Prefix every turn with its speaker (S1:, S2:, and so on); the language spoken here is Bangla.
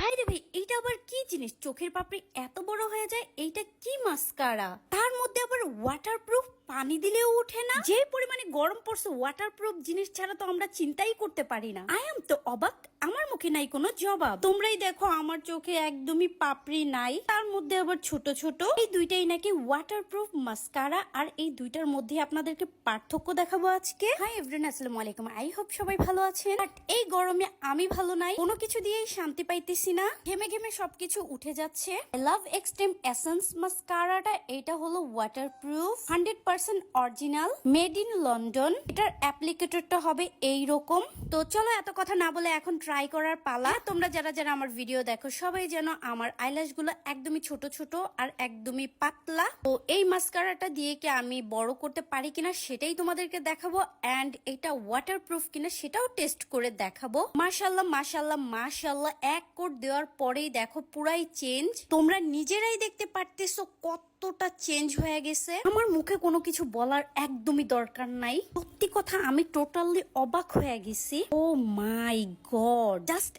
S1: ভাই রে ভাই, এইটা আবার কি জিনিস? চোখের পাপড়ি এত বড় হয়ে যায়, এইটা কি মাস্কারা? তার মধ্যে আবার ওয়াটারপ্রুফ পানি দিলেও ওঠে না। যে পরিমাণে গরম পড়ছে ওয়াটারপ্রুফ জিনিস ছাড়া তো আমরা চিন্তাই করতে পারি না। আই এম তো অবাক আমার মুখে নাই কোনো জবাব। তোমরাই দেখো আমার চোখে একদমই পাপড়ি নাই। তার মধ্যে আবার ছোট ছোট এই দুইটাই নাকি ওয়াটারপ্রুফ মাস্কারা আর এই দুইটার মধ্যে আপনাদেরকে পার্থক্য দেখাবো আজকে। হাই এভরিন আসসালামু আলাইকুম। আই হোপ সবাই ভালো আছেন। বাট এই গরমে আমি ভালো নাই কোনো কিছু দিয়েই শান্তি পাইতেছি না। ঘেমে ঘেমে সবকিছু উঠে যাচ্ছে। লাভ এক্সট্রিম এসেন্স মাস্কারাটা এটা হলো water waterproof hundred percent original made in London এটার অ্যাপ্লিকেটরটা হবে এই রকম তো চলো এত কথা না বলে এখন ট্রাই করার পালা। তোমরা যারা যারা আমার ভিডিও দেখো, সবাই যেন আমার একদমই ছোট ছোট আর একদমই পাতলা। তো এই মাস্কারাটা দিয়ে কি আমি বড় করতে পারি কিনা সেটাই তোমাদেরকে দেখাবো। এন্ড এটা ওয়াটারপ্রুফ কিনা সেটাও টেস্ট করে দেখাবো। মাশাল্লাহ মাশাল্লাহ মাশাল্লাহ এক কোট দেওয়ার পরেই দেখো পুরাই চেঞ্জ তোমরা নিজেরাই দেখতে পারতেছো কত কতটা চেঞ্জ হয়ে গেছে। আমার মুখে কোনো বলার একদমই দরকার নাই। সত্যি কথা, আমি টোটালি অবাক হয়ে গেছি। ও মাই গড জাস্ট